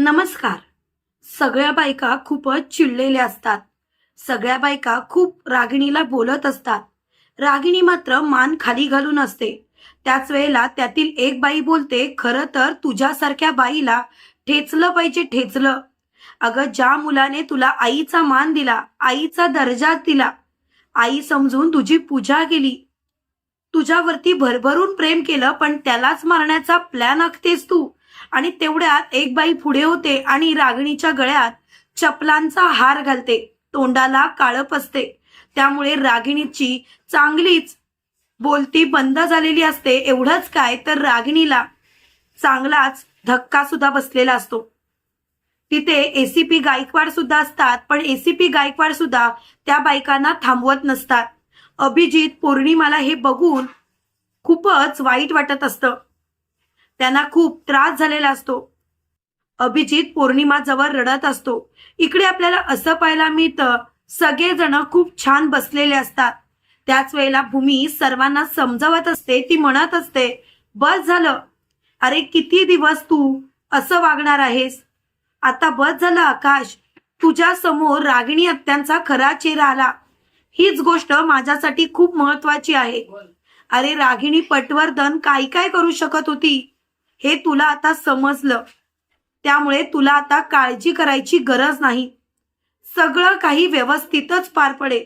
नमस्कार. सगळ्या बायका खूपच चिडलेल्या असतात. सगळ्या बायका खूप रागिणीला बोलत असतात. रागिणी मात्र मान खाली घालून असते. त्याच वेळेला त्यातील एक बाई बोलते खरं तर तुझ्यासारख्या बाईला ठेचलं पाहिजे ठेचलं. अगं ज्या मुलाने तुला आईचा मान दिला आईचा दर्जा दिला आई समजून तुझी पूजा केली. तुझ्यावरती भरभरून प्रेम केलं पण त्यालाच मारण्याचा प्लॅन आखतेस तू. आणि तेवढ्यात एक बाई पुढे होते आणि रागिणीच्या गळ्यात चपलांचा हार घालते. तोंडाला काळप असते त्यामुळे रागिणीची चांगलीच बोलती बंद झालेली असते. एवढंच काय तर रागिणीला चांगलाच धक्का सुद्धा बसलेला असतो. तिथे एसीपी गायकवाड सुद्धा असतात पण एसीपी गायकवाड सुद्धा त्या बायकांना थांबवत नसतात. अभिजित पौर्णिमाला हे बघून खूपच वाईट वाटत असतं. त्यांना खूप त्रास झालेला असतो. अभिजित पौर्णिमा जवळ रडत असतो. इकडे आपल्याला असं पाहायला मिळतं सगळेजण खूप छान बसलेले असतात. त्याच वेळेला भूमी सर्वांना समजावत असते ती म्हणत असते बस झालं. अरे किती दिवस तू असं वागणार आहेस? आता बस झालं आकाश. तुझ्या समोर रागिणी हत्यांचा खरा चेहरा आला. हीच गोष्ट माझ्यासाठी खूप महत्वाची आहे. अरे रागिणी पटवर्धन काय काय करू शकत होती? हे तुला आता समजलं. त्यामुळे तुला आता काळजी करायची गरज नाही. सगळं काही व्यवस्थितच पार पडे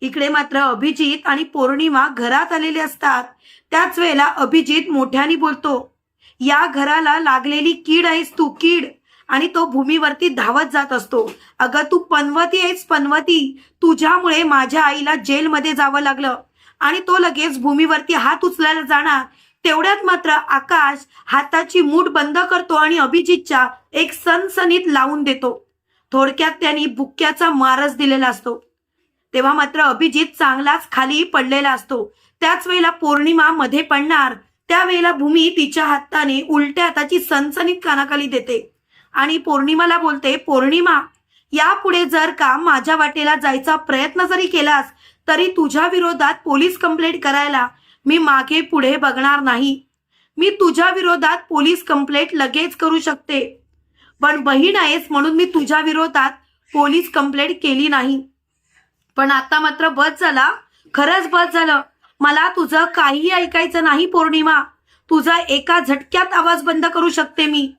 इकडे मात्र अभिजित आणि पौर्णिमा घरात आलेले असतात. त्याच वेळेला अभिजित मोठ्याने बोलतो या घराला लागलेली कीड आहेस तू कीड. आणि तो भूमीवरती धावत जात असतो. अगं तू पनवती आहेस पनवती. तुझ्यामुळे माझ्या आईला जेलमध्ये जावं लागलं. आणि तो लगेच भूमीवरती हात उचलायला जाणार. तेवढ्यात मात्र आकाश हाताची मूठ बंद करतो आणि अभिजितच्या एक सनसनीत लावून देतो. थोडक्यात त्यांनी बुक्क्याचा मारच दिलेला असतो. तेव्हा मात्र अभिजित चांगलाच खाली पडलेला असतो. त्याच वेळेला पौर्णिमा मध्ये पडणार त्यावेळेला भूमी तिच्या हाताने उलट्या हाताची सनसनीत कानाखाली देते. आणि पौर्णिमाला बोलते पौर्णिमा यापुढे जर का माझ्या वाटेला जायचा प्रयत्न जरी केलास तरी तुझ्या विरोधात पोलीस कंप्लेंट करायला मी मागे पुढे बघणार नाही. मी तुझ्या विरोधात पोलीस कंप्लेंट लगेच करू शकते. पण बहीण आहेस म्हणून मी तुझ्या विरोधात पोलीस कंप्लेंट केली नाही. पण आता मात्र बस झाला. खरंच बस झालं. मला तुझं काही ऐकायचं नाही पौर्णिमा. तुझा एका झटक्यात आवाज बंद करू शकते मी.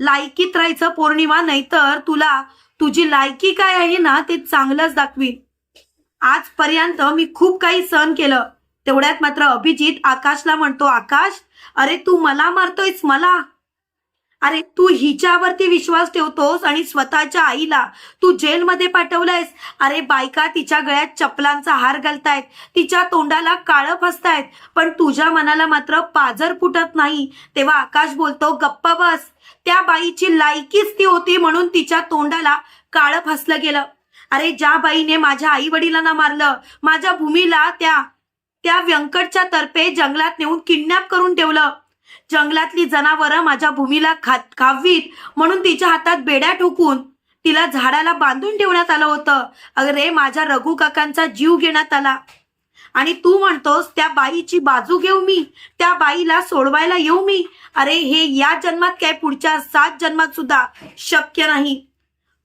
लायकीत राहायचं पौर्णिमा नाहीतर तुला तुझी लायकी काय आहे ना ते चांगलंच दाखवीन. आजपर्यंत मी खूप काही सहन केलं. तेवढ्यात मात्र अभिजित आकाशला म्हणतो आकाश अरे तू मला मारतोयस मला. अरे तू हिच्यावरती विश्वास ठेवतोस आणि स्वतःच्या आईला तू जेलमध्ये पाठवलंयस. अरे बायका तिच्या गळ्यात चपलांचा हार घालतायत तिच्या तोंडाला काळं फसतायत पण तुझ्या मनाला मात्र पाजर फुटत नाही. तेव्हा आकाश बोलतो गप्पा बस. त्या बाईची लायकीच ती होती म्हणून तिच्या तोंडाला काळं फसलं गेलं. अरे ज्या बाईने माझ्या आई वडिलांना मारलं माझ्या भूमीला त्या त्या व्यंकटच्या तर्फे जंगलात नेऊन किडनॅप करून ठेवलं. जंगलातली जनावरं माझ्या भूमीला खात खावीत म्हणून तिच्या हातात बेड्या ठोकून तिला झाडाला बांधून ठेवण्यात आलं होतं. अरे माझ्या रघु काकांचा जीव घेण्यात आला. आणि तू म्हणतोस त्या बाईची बाजू घेऊ मी त्या बाईला सोडवायला येऊ मी. अरे हे या जन्मात काय पुढच्या सात जन्मात सुद्धा शक्य नाही.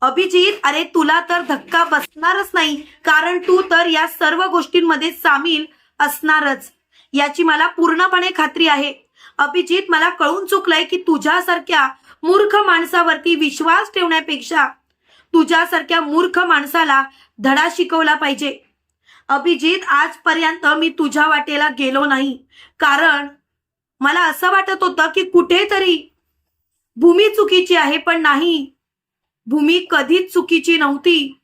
अभिजित अरे तुला तर धक्का बसणारच नाही कारण तू तर या सर्व गोष्टींमध्ये सामील असणारच. याची मला पूर्णपणे खात्री आहे. अभिजित मला कळून चुकलंय की तुझ्यासारख्या मूर्ख माणसावरती विश्वास ठेवण्यापेक्षा तुझ्यासारख्या मूर्ख माणसाला धडा शिकवला पाहिजे. अभिजित आजपर्यंत मी तुझ्या वाटेला गेलो नाही. कारण मला असं वाटत होतं की कुठेतरी भूमी चुकीची आहे पण नाही. भूमी कधीच चुकीची नव्हती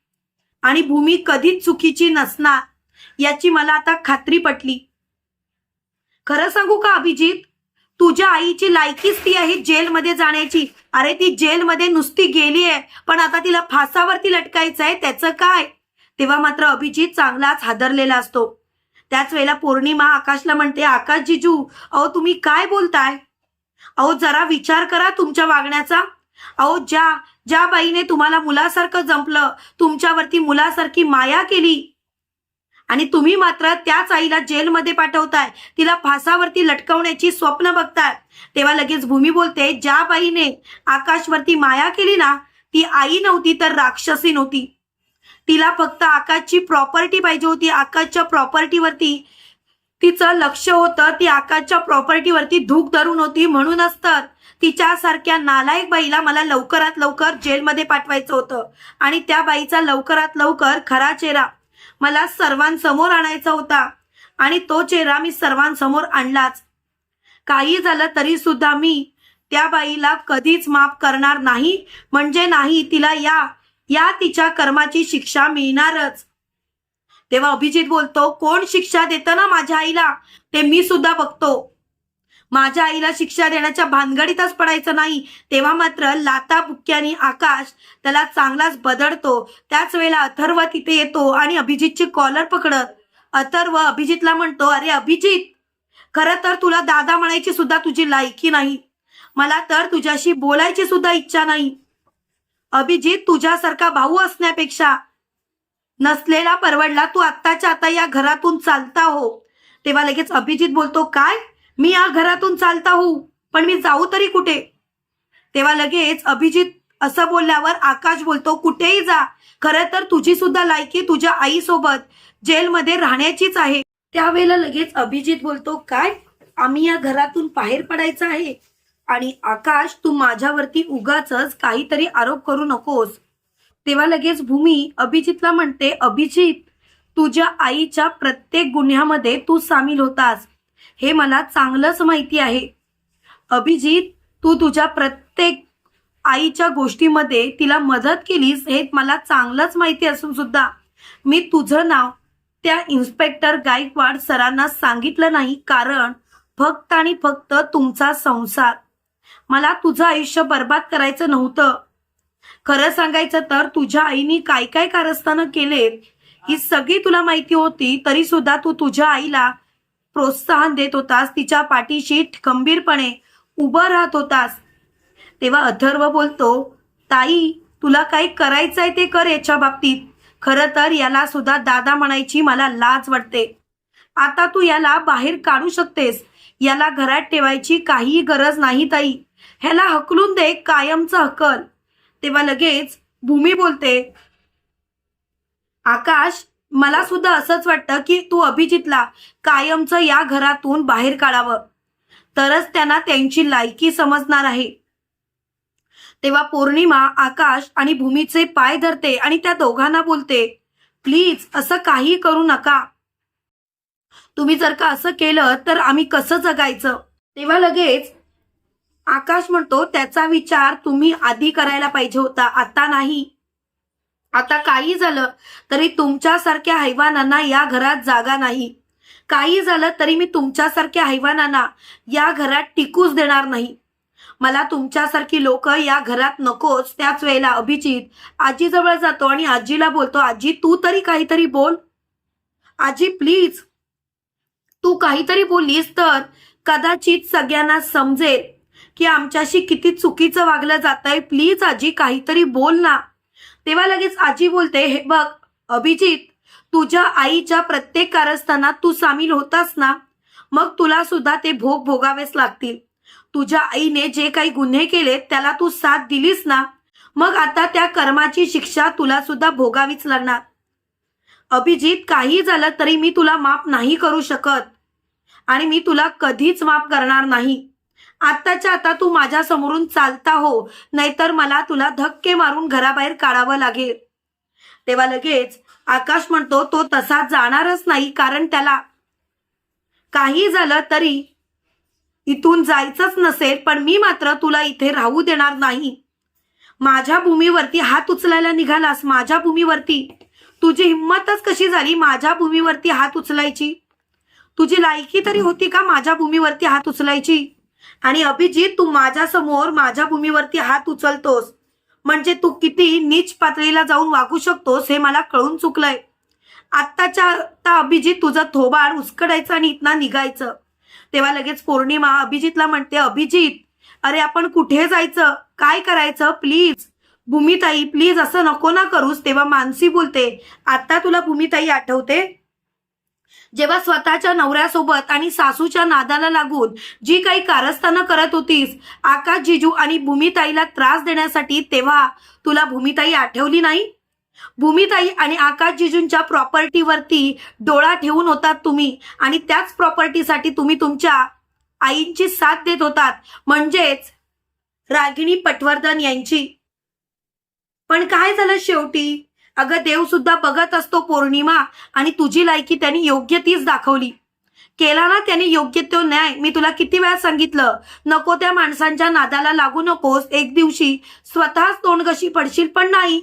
आणि भूमी कधीच चुकीची नसणार. याची मला आता खात्री पटली. खरं सांगू का अभिजित? तुझ्या आईची लायकीच ती आहे जेलमध्ये जाण्याची. अरे ती जेलमध्ये नुसती गेली आहे पण आता तिला फासावरती लटकायचं आहे त्याचं काय? तेव्हा मात्र अभिजित चांगलाच हादरलेला असतो. त्याच वेळेला पौर्णिमा आकाशला म्हणते आकाश जिजू अहो तुम्ही काय बोलताय? अहो जरा विचार करा तुमच्या वागण्याचा. अहो ज्या ज्या बाईने तुम्हाला मुलासारखं जंपलं तुमच्यावरती मुलासारखी माया केली आणि तुम्ही मात्र त्याच आईला जेलमध्ये पाठवताय. तिला फासावरती लटकवण्याची स्वप्न बघताय. तेव्हा लगेच भूमी बोलते ज्या बाईने आकाशवरती माया केली ना ती आई नव्हती तर राक्षसी नव्हती. तिला फक्त आकाशची प्रॉपर्टी पाहिजे होती. आकाशच्या प्रॉपर्टीवरती तिचं लक्ष होतं. ती आकाशच्या प्रॉपर्टीवरती धूक धरून होती म्हणूनच तर तिच्यासारख्या नालायक बाईला मला लवकरात लवकर जेलमध्ये पाठवायचं होतं. आणि त्या बाईचा लवकरात लवकर खरा चेहरा मला सर्वांसमोर आणायचा होता आणि तो चेहरा मी सर्वांसमोर आणलाच. काही झालं तरी सुद्धा मी त्या बाईला कधीच माफ करणार नाही म्हणजे नाही तिला या या तिच्या कर्माची शिक्षा मिळणारच. तेव्हा अभिजित बोलतो कोण शिक्षा देतं ना माझ्या आईला? ते मी सुद्धा बघतो. माझ्या आईला शिक्षा देण्याच्या भानगडीतच पडायचं नाही. तेव्हा मात्र लाता बुक्क्यानी आकाश त्याला चांगलाच बदडतो. त्याच वेळेला अथर्व तिथे येतो आणि अभिजितची कॉलर पकडत अथर्व अभिजितला म्हणतो अरे अभिजित खरं तर तुला दादा म्हणायची सुद्धा तुझी लायकी नाही. मला तर तुझ्याशी बोलायची सुद्धा इच्छा नाही. अभिजित तुझ्यासारखा भाऊ असण्यापेक्षा नसलेला परवडला तू आत्ताच्या आता या घरातून चालता हो. तेव्हा लगेच अभिजित बोलतो काय? मी या घरातून चालता हो पण मी जाऊ तरी कुठे? तेव्हा लगेच अभिजित असं बोलल्यावर आकाश बोलतो कुठेही जा. खरं तर तुझी सुद्धा लायकी तुझ्या आईसोबत जेलमध्ये राहण्याचीच आहे. त्यावेळेला लगेच अभिजित बोलतो काय? आम्ही या घरातून बाहेर पडायचं आहे. आणि आकाश तू माझ्यावरती उगाच काहीतरी आरोप करू नकोस. तेव्हा लगेच भूमी अभिजितला म्हणते अभिजित तुझ्या आईच्या प्रत्येक गुन्ह्यामध्ये तू सामील होतास. हे मला चांगलंच माहिती आहे. अभिजित तू तुझ्या प्रत्येक आईच्या गोष्टीमध्ये तिला मदत केलीस हे मला चांगलंच माहिती असून सुद्धा. मी तुझं नाव त्या इन्स्पेक्टर गायकवाड सरांना सांगितलं नाही कारण फक्त आणि फक्त तुमचा संसार. मला तुझं आयुष्य बर्बाद करायचं नव्हतं. खरं सांगायचं तर तुझ्या आईने काय काय कारस्थानं केलेत ही सगळी तुला माहिती होती तरी सुद्धा तू तुझ्या आईला प्रोत्साहन देत होतास. तिच्या पाठीशी खंबीरपणे उभं राहत होतास. तेव्हा अथर्व बोलतो ताई तुला काही करायचंय ते कर याच्या बाबतीत. खरं तर याला सुद्धा दादा म्हणायची मला लाज वाटते. आता तू याला बाहेर काढू शकतेस. याला घरात ठेवायची काहीही गरज नाही ताई. ह्याला हकलून दे कायमचं हकल. तेव्हा लगेच भूमी बोलते आकाश मला सुद्धा असंच वाटतं की तू अभिजितला कायमचं या घरातून बाहेर काढावं. तरच त्यांना त्यांची लायकी समजणार आहे. तेव्हा पौर्णिमा आकाश आणि भूमीचे पाय धरते आणि त्या दोघांना बोलते प्लीज असं काही करू नका. तुम्ही जर का असं केलं तर आम्ही कसं जगायचं? तेव्हा लगेच आकाश म्हणतो त्याचा विचार तुम्ही आधी करायला पाहिजे होता आता नाही. आता काही झालं तरी तुमच्यासारख्या हैवानांना या घरात जागा नाही. काही झालं तरी मी तुमच्यासारख्या हैवानांना या घरात टिकूच देणार नाही. मला तुमच्यासारखी लोक या घरात नकोच त्याच वेळेला अभिजित आजीजवळ जातो आणि आजीला बोलतो आजी तू तरी काहीतरी बोल. आजी प्लीज. तू काहीतरी बोललीस तर कदाचित सगळ्यांना समजेल की आमच्याशी किती चुकीचं वागलं जात आहे प्लीज आजी काहीतरी बोल ना. तेव्हा लगेच आजी बोलते हे बघ अभिजित तुझ्या आईच्या प्रत्येक कारस्थानात तू सामील होतास ना? मग तुला सुद्धा ते भोग भोगावेच लागतील. तुझ्या आईने जे काही गुन्हे केले त्याला तू साथ दिलीस ना? मग आता त्या कर्माची शिक्षा तुला सुद्धा भोगावीच लागणार. अभिजित काही झालं तरी मी तुला माफ नाही करू शकत आणि मी तुला कधीच माफ करणार नाही. आत्ताच्या आता तू माझ्या समोरून चालता हो नाहीतर मला तुला धक्के मारून घराबाहेर काढावं लागेल. तेव्हा लगेच आकाश म्हणतो तो तसा जाणारच नाही कारण त्याला काही झालं तरी इथून जायचंच नसेल पण मी मात्र तुला इथे राहू देणार नाही. माझ्या भूमीवरती हात उचलायला निघालास माझ्या भूमीवरती. तुझी हिंमतच कशी झाली माझ्या भूमीवरती हात उचलायची? तुझी लायकी तरी होती का माझ्या भूमीवरती हात उचलायची? आणि अभिजित तू माझ्यासमोर माझ्या भूमीवरती हात उचलतोस. म्हणजे तू किती नीच पातळीला जाऊन वागू शकतोस हे मला कळून चुकलंय. आत्ताच्या आत्ता अभिजित तुझं थोबाड उचकडायचं आणि इथना निघायचं. तेव्हा लगेच पौर्णिमा अभिजितला म्हणते अभिजित अरे आपण कुठे जायचं? काय करायचं? प्लीज भूमिताई प्लीज असं नको ना करूस. तेव्हा मानसी बोलते आता तुला भूमिताई आठवते? जेव्हा स्वतःच्या नवऱ्यासोबत आणि सासूच्या नादाला लागून जी काही कारस्थानं करत होतीस आकाश जिजू आणि भूमिताईला त्रास देण्यासाठी तेव्हा तुला भूमिताई आठवली नाही? भूमिताई आणि आकाश जिजूंच्या प्रॉपर्टीवरती डोळा ठेवून होतात तुम्ही आणि त्याच प्रॉपर्टीसाठी तुम्ही तुमच्या आईंची साथ देत होतात म्हणजेच रागिणी पटवर्धन यांची. पण काय झालं शेवटी? अगं देव सुद्धा बघत असतो पौर्णिमा आणि तुझी लायकी त्यांनी योग्य तीच दाखवली. केला ना त्याने योग्य तो न्याय. मी तुला किती वेळा सांगितलं नको त्या माणसांच्या नादाला लागू नकोस. एक दिवशी स्वतःच तोंडघशी पडशील पण नाही.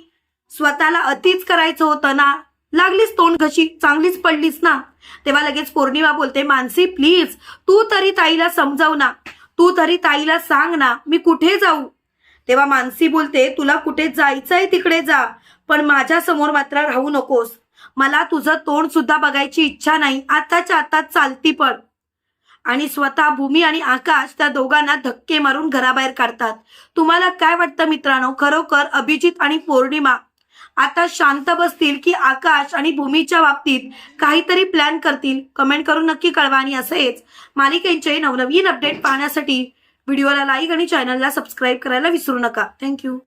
स्वतःला अतिच करायचं होतं ना. लागलीच तोंडघशी चांगलीच पडलीस ना. तेव्हा लगेच पौर्णिमा बोलते मानसी प्लीज तू तरी ताईला समजाव ना. तू तरी ताईला सांग ना मी कुठे जाऊ? तेव्हा मानसी बोलते तुला कुठे जायचंय तिकडे जा. पण माझ्यासमोर मात्र राहू नकोस. मला तुझं तोंड सुद्धा बघायची इच्छा नाही. आताच्या आता चालती पण. आणि स्वतः भूमी आणि आकाश त्या दोघांना धक्के मारून घराबाहेर काढतात. तुम्हाला काय वाटतं मित्रांनो? खरोखर अभिजित आणि पौर्णिमा. आता शांत बसतील की आकाश आणि भूमीच्या बाबतीत काहीतरी प्लॅन करतील. कमेंट करून नक्की कळवा आणि असेच मालिकेचे नवनवीन अपडेट पाहण्यासाठी व्हिडिओला लाईक आणि चॅनलला सबस्क्राईब करायला विसरू नका. थँक्यू